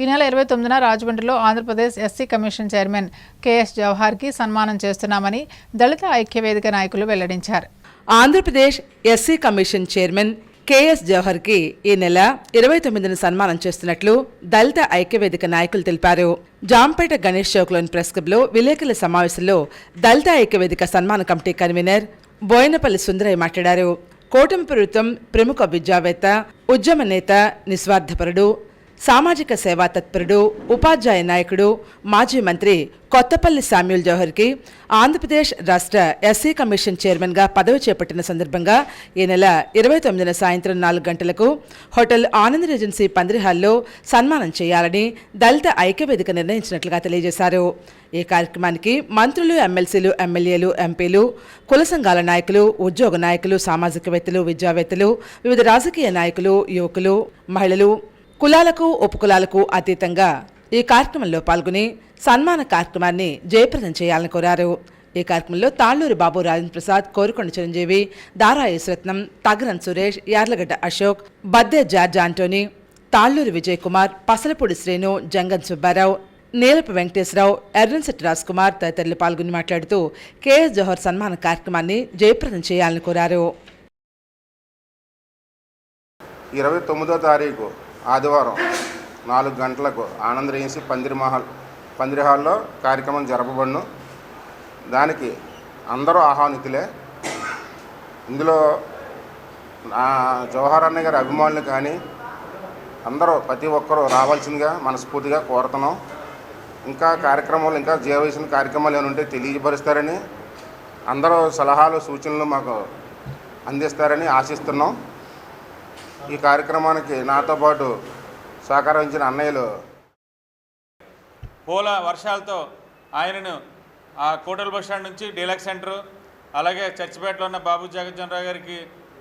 ఈ నెల ఇరవై తొమ్మిదిన రాజమండ్రిలో Andhra Pradesh SC commission chairman KS జవహార్కి సన్మానం చేస్తున్నామని దళిత ఐక్యవేదిక నాయకులు వెల్లడించారు. Andhra Pradesh SC commission chairman KS జవహర్కి ఈ నెల ఇరవై తొమ్మిదిన సన్మానం చేస్తున్నట్లు దళిత ఐక్యవేదిక నాయకులు తెలిపారు. జాంపేట గణేష్ చౌక్లోని ప్రెస్ క్లబ్లో విలేకరుల సమావేశంలో దళిత ఐక్యవేదిక సన్మాన కమిటీ కన్వీనర్ బోయినపల్లి సుందరయ్య మాట్లాడారు. కూటమి ప్రభుత్వం ప్రముఖ విద్యావేత్త ఉద్యమ నేత నిస్వార్థపరుడు సామాజిక సేవా తత్పరుడు ఉపాధ్యాయ నాయకుడు మాజీ మంత్రి కొత్తపల్లి శామ్యూల్ జవహర్కి ఆంధ్రప్రదేశ్ రాష్ట్ర ఎస్సీ కమిషన్ చైర్మన్గా పదవి చేపట్టిన సందర్భంగా ఈ నెల ఇరవై తొమ్మిదిన సాయంత్రం నాలుగు గంటలకు హోటల్ ఆనంద్ రెజెన్సీ పందిరిహాల్లో సన్మానం చేయాలని దళిత ఐక్యవేదిక నిర్ణయించినట్లుగా తెలియజేశారు. ఈ కార్యక్రమానికి మంత్రులు ఎమ్మెల్సీలు ఎమ్మెల్యేలు ఎంపీలు కుల సంఘాల నాయకులు ఉద్యోగ నాయకులు సామాజికవేత్తలు విద్యావేత్తలు వివిధ రాజకీయ నాయకులు యువకులు మహిళలు కులాలకు ఉపకులాలకు అతీతంగా ఈ కార్యక్రమంలో పాల్గొని సన్మాన కార్యక్రమాన్ని జయప్రదం చేయాలని కోరారు. ఈ కార్యక్రమంలో తాళ్ళూరి బాబు రాజేంద్ర ప్రసాద్ కోరుకొండ చిరంజీవి దారా యశ్రత్నం తగరన్ సురేష్ యార్లగడ్డ అశోక్ బద్దే జార్జ్ ఆంటోనీ తాళ్ళూరి విజయ్ కుమార్ పసలపూడి శ్రీను జంగన్ సుబ్బారావు నీలపు వెంకటేశ్వరరావు ఎర్రన్శెట్టి రాజ్ కుమార్ తదితరులు పాల్గొని మాట్లాడుతూ కేఎస్ జోహర్ సన్మాన కార్యక్రమాన్ని జయప్రదం చేయాలని కోరారు. ఇరవై తొమ్మిదో తారీఖు ఆదివారం నాలుగు గంటలకు ఆనంద్ రేసి పందిరి మహల్ పందిరి హాల్లో కార్యక్రమం జరపబడును. దానికి అందరూ ఆహ్వానితులే. ఇందులో నా జవహర్ అన్న గారి అభిమానులు కానీ అందరూ ప్రతి ఒక్కరూ రావాల్సిందిగా మనస్ఫూర్తిగా కోరుతున్నాం. ఇంకా కార్యక్రమాలు ఇంకా చేయవలసిన కార్యక్రమాలు ఏమైనా ఉంటే తెలియపరుస్తారని అందరూ సలహాలు సూచనలు మాకు అందిస్తారని ఆశిస్తున్నాం. ఈ కార్యక్రమానికి నాతో పాటు సహకరించిన అన్నయ్యలు పూల వర్షాలతో ఆయనను ఆ కోటల బస్ స్టాండ్ నుంచి డీలక్స్ సెంటర్ అలాగే చర్చిపేటలో ఉన్న బాబు జగజ్జనరావు గారికి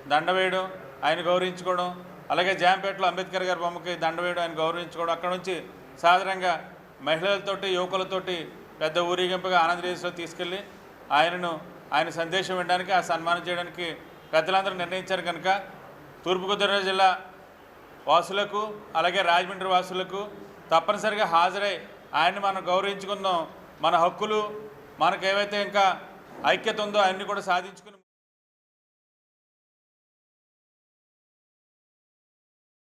దండ వేయడం ఆయన గౌరవించుకోవడం అలాగే జాంపేటలో అంబేద్కర్ గారి బొమ్మకి దండ వేయడం ఆయన గౌరవించుకోవడం అక్కడ నుంచి సాధారణంగా మహిళలతోటి యువకులతోటి పెద్ద ఊరేగింపుగా ఆంధ్రప్రదేశ్లో తీసుకెళ్ళి ఆయనను ఆయన సందేశం వినడానికి ఆ సన్మానం చేయడానికి పెద్దలందరూ నిర్ణయించారు కనుక తూర్పుగోదావరి జిల్లా వాసులకు అలాగే రాజమండ్రి వాసులకు తప్పనిసరిగా హాజరై ఆయన్ని మనం గౌరవించుకుందాం. మన హక్కులు మనకు ఏవైతే ఇంకా ఐక్యత ఉందో అన్నీ కూడా సాధించుకుని